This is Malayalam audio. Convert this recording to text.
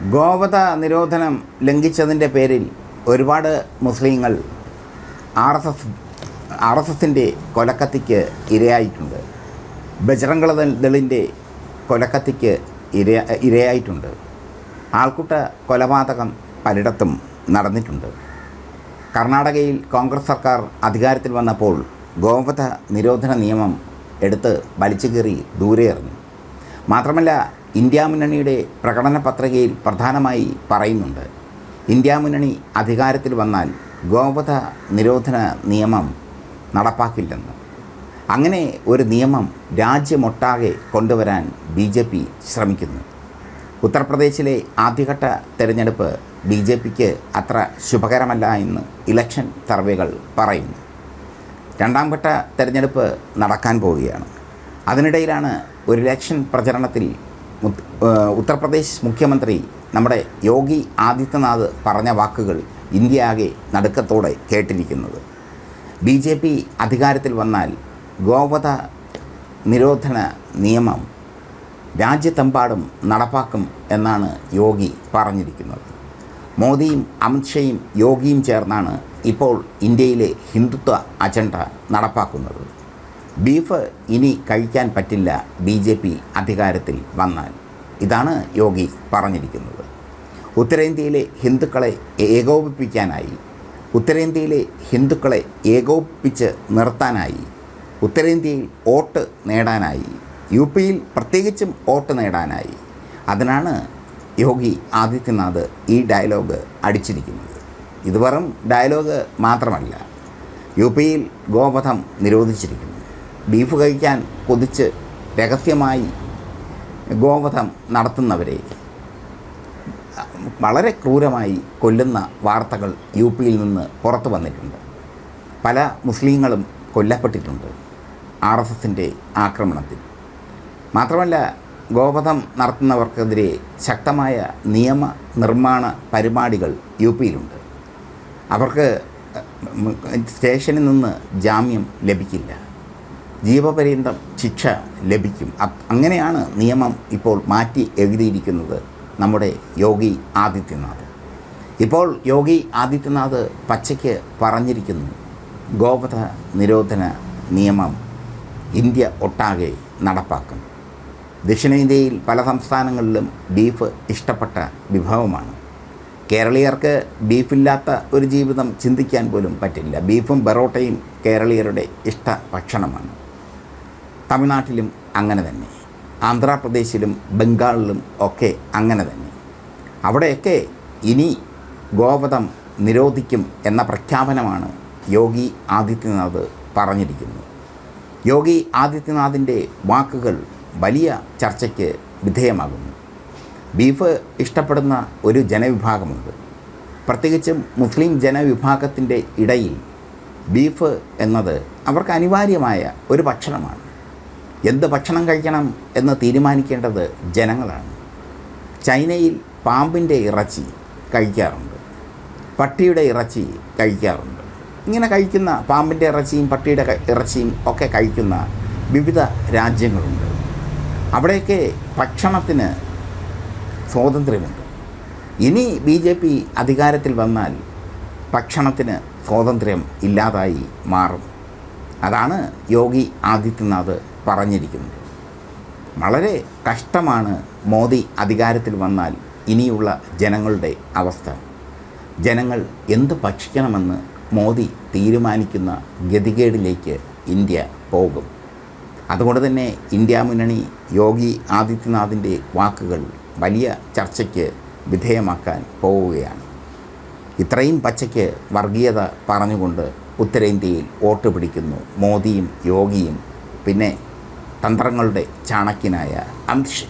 ഗോവധ നിരോധനം ലംഘിച്ചതിന്റെ പേരിൽ ഒരുപാട് മുസ്ലിങ്ങൾ R S S R S എസിന്റെ കൊലക്കത്തിക്ക് ഇരയായിട്ടുണ്ട്. ബജറംഗള ദളിന്റെ കൊലക്കത്തിക്ക് ഇര ഇരയായിട്ടുണ്ട്. ആൾക്കൂട്ട കൊലപാതകം പലയിടത്തും നടന്നിട്ടുണ്ട്. കർണാടകയിൽ കോൺഗ്രസ് സർക്കാർ അധികാരത്തിൽ വന്നപ്പോൾ ഗോവധ നിരോധന നിയമം എടുത്ത് വലിച്ചു കീറി ദൂരെ എറിഞ്ഞു. മാത്രമല്ല ഇന്ത്യ മുന്നണിയുടെ പ്രകടന പത്രികയിൽ പ്രധാനമായി പറയുന്നുണ്ട്. ഇന്ത്യാ മുന്നണി അധികാരത്തിൽ വന്നാൽ ഗോവധ നിരോധന നിയമം നടപ്പാക്കില്ലെന്ന്. അങ്ങനെ ഒരു നിയമം രാജ്യമൊട്ടാകെ കൊണ്ടുവരാൻ ബി ജെ പി ശ്രമിക്കുന്നു. ഉത്തർപ്രദേശിലെ ആദ്യഘട്ട തെരഞ്ഞെടുപ്പ് ബി ജെ പിക്ക് അത്ര ശുഭകരമല്ല എന്ന് ഇലക്ഷൻ സർവേകൾ പറയുന്നു. രണ്ടാം ഘട്ട തെരഞ്ഞെടുപ്പ് നടക്കാൻ പോവുകയാണ്. അതിനിടയിലാണ് ഒരു ഇലക്ഷൻ പ്രചരണത്തിൽ ഉത്തർപ്രദേശ് മുഖ്യമന്ത്രി നമ്മുടെ യോഗി ആദിത്യനാഥ് പറഞ്ഞ വാക്കുകൾ ഇന്ത്യ ആകെ നടുക്കത്തോടെ കേട്ടിരിക്കുന്നത്. ബി ജെ പി അധികാരത്തിൽ വന്നാൽ ഗോവധ നിരോധന നിയമം രാജ്യത്തെമ്പാടും നടപ്പാക്കും എന്നാണ് യോഗി പറഞ്ഞിരിക്കുന്നത്. മോദിയും അമിത്ഷയും യോഗിയും ചേർന്നാണ് ഇപ്പോൾ ഇന്ത്യയിലെ ഹിന്ദുത്വ അജണ്ട നടപ്പാക്കുന്നത്. ബീഫ് ഇനി കഴിക്കാൻ പറ്റില്ല ബി ജെ പി അധികാരത്തിൽ വന്നാൽ. ഇതാണ് യോഗി പറഞ്ഞിരിക്കുന്നത്. ഉത്തരേന്ത്യയിലെ ഹിന്ദുക്കളെ ഏകോപിപ്പിക്കാനായി ഉത്തരേന്ത്യയിലെ ഹിന്ദുക്കളെ ഏകോപിപ്പിച്ച് നിർത്താനായി ഉത്തരേന്ത്യയിൽ വോട്ട് നേടാനായി യു പിയിൽ പ്രത്യേകിച്ചും വോട്ട് നേടാനായി. അതിനാണ് യോഗി ആദിത്യനാഥ് ഈ ഡയലോഗ് അടിച്ചിരിക്കുന്നത്. ഇത് വെറും ഡയലോഗ് മാത്രമല്ല യു പിയിൽ ഗോവധം നിരോധിച്ചിരിക്കുന്നു. ബീഫ് കഴിക്കാൻ കൊതിച്ച് രഹസ്യമായി ഗോവധം നടത്തുന്നവരെ വളരെ ക്രൂരമായി കൊല്ലുന്ന വാർത്തകൾ യു പിയിൽ നിന്ന് പുറത്തു വന്നിട്ടുണ്ട്. പല മുസ്ലിങ്ങളും കൊല്ലപ്പെട്ടിട്ടുണ്ട് ആർ എസ് എസിന്റെ ആക്രമണത്തിൽ. മാത്രമല്ല ഗോവധം നടത്തുന്നവർക്കെതിരെ ശക്തമായ നിയമ നിർമ്മാണ പരിപാടികൾ യു പിയിലുണ്ട്. അവർക്ക് സ്റ്റേഷനിൽ നിന്ന് ജാമ്യം ലഭിക്കില്ല. ജീവപര്യന്തം ശിക്ഷ ലഭിക്കും. അങ്ങനെയാണ് നിയമം ഇപ്പോൾ മാറ്റി എഴുതിയിരിക്കുന്നത് നമ്മുടെ യോഗി ആദിത്യനാഥ്. ഇപ്പോൾ യോഗി ആദിത്യനാഥ് പച്ചയ്ക്ക് പറഞ്ഞിരിക്കുന്നു ഗോവധ നിരോധന നിയമം ഇന്ത്യ ഒട്ടാകെ നടപ്പാക്കും. ദക്ഷിണേന്ത്യയിൽ പല സംസ്ഥാനങ്ങളിലും ബീഫ് ഇഷ്ടപ്പെട്ട വിഭവമാണ്. കേരളീയർക്ക് ബീഫില്ലാത്ത ഒരു ജീവിതം ചിന്തിക്കാൻ പോലും പറ്റില്ല. ബീഫും ബറോട്ടയും കേരളീയരുടെ ഇഷ്ട ഭക്ഷണമാണ്. തമിഴ്നാട്ടിലും അങ്ങനെ തന്നെ. ആന്ധ്രാപ്രദേശിലും ബംഗാളിലും ഒക്കെ അങ്ങനെ തന്നെ. അവിടെയൊക്കെ ഇനി ഗോവധം നിരോധിക്കും എന്ന പ്രഖ്യാപനമാണ് യോഗി ആദിത്യനാഥ് പറഞ്ഞിരിക്കുന്നത്. യോഗി ആദിത്യനാഥിന്റെ വാക്കുകൾ വലിയ ചർച്ചയ്ക്ക് വിധേയമാകുന്നു. ബീഫ് ഇഷ്ടപ്പെടുന്ന ഒരു ജനവിഭാഗമുണ്ട്. പ്രത്യേകിച്ചും മുസ്ലിം ജനവിഭാഗത്തിന്റെ ഇടയിൽ ബീഫ് എന്നത് അവർക്ക് അനിവാര്യമായ ഒരു ഭക്ഷണമാണ്. എന്ത് ഭക്ഷണം കഴിക്കണം എന്ന് തീരുമാനിക്കേണ്ടത് ജനങ്ങളാണ്. ചൈനയിൽ പാമ്പിന്റെ ഇറച്ചി കഴിക്കാറുണ്ട്. പട്ടിയുടെ ഇറച്ചി കഴിക്കാറുണ്ട്. ഇങ്ങനെ കഴിക്കുന്ന പാമ്പിന്റെ ഇറച്ചിയും പട്ടിയുടെ ഇറച്ചിയും ഒക്കെ കഴിക്കുന്ന വിവിധ രാജ്യങ്ങളുണ്ട്. അവിടെയൊക്കെ ഭക്ഷണത്തിന് സ്വാതന്ത്ര്യമുണ്ട്. ഇനി ബി ജെ പി അധികാരത്തിൽ വന്നാൽ ഭക്ഷണത്തിന് സ്വാതന്ത്ര്യം ഇല്ലാതായി മാറും. അതാണ് യോഗി ആദിത്യനാഥ് പറഞ്ഞിരിക്കുന്നത്. വളരെ കഷ്ടമാണ് മോദി അധികാരത്തിൽ വന്നാൽ ഇനിയുള്ള ജനങ്ങളുടെ അവസ്ഥ. ജനങ്ങൾ എന്ത് ഭക്ഷിക്കണമെന്ന് മോദി തീരുമാനിക്കുന്ന ഗതികേടിലേക്ക് ഇന്ത്യ പോകും. അതുകൊണ്ട് തന്നെ ഇന്ത്യ മുന്നണി യോഗി ആദിത്യനാഥിന്റെ വാക്കുകൾ വലിയ ചർച്ചയ്ക്ക് വിധേയമാക്കാൻ പോവുകയാണ്. ഇത്രയും പച്ചയ്ക്ക് വർഗീയത പറഞ്ഞുകൊണ്ട് ഉത്തരേന്ത്യയിൽ വോട്ട് പിടിക്കുന്നു മോദിയും യോഗിയും. പിന്നെ തന്ത്രങ്ങളുടെ ചാണക്യനായ അമിത് ഷാ.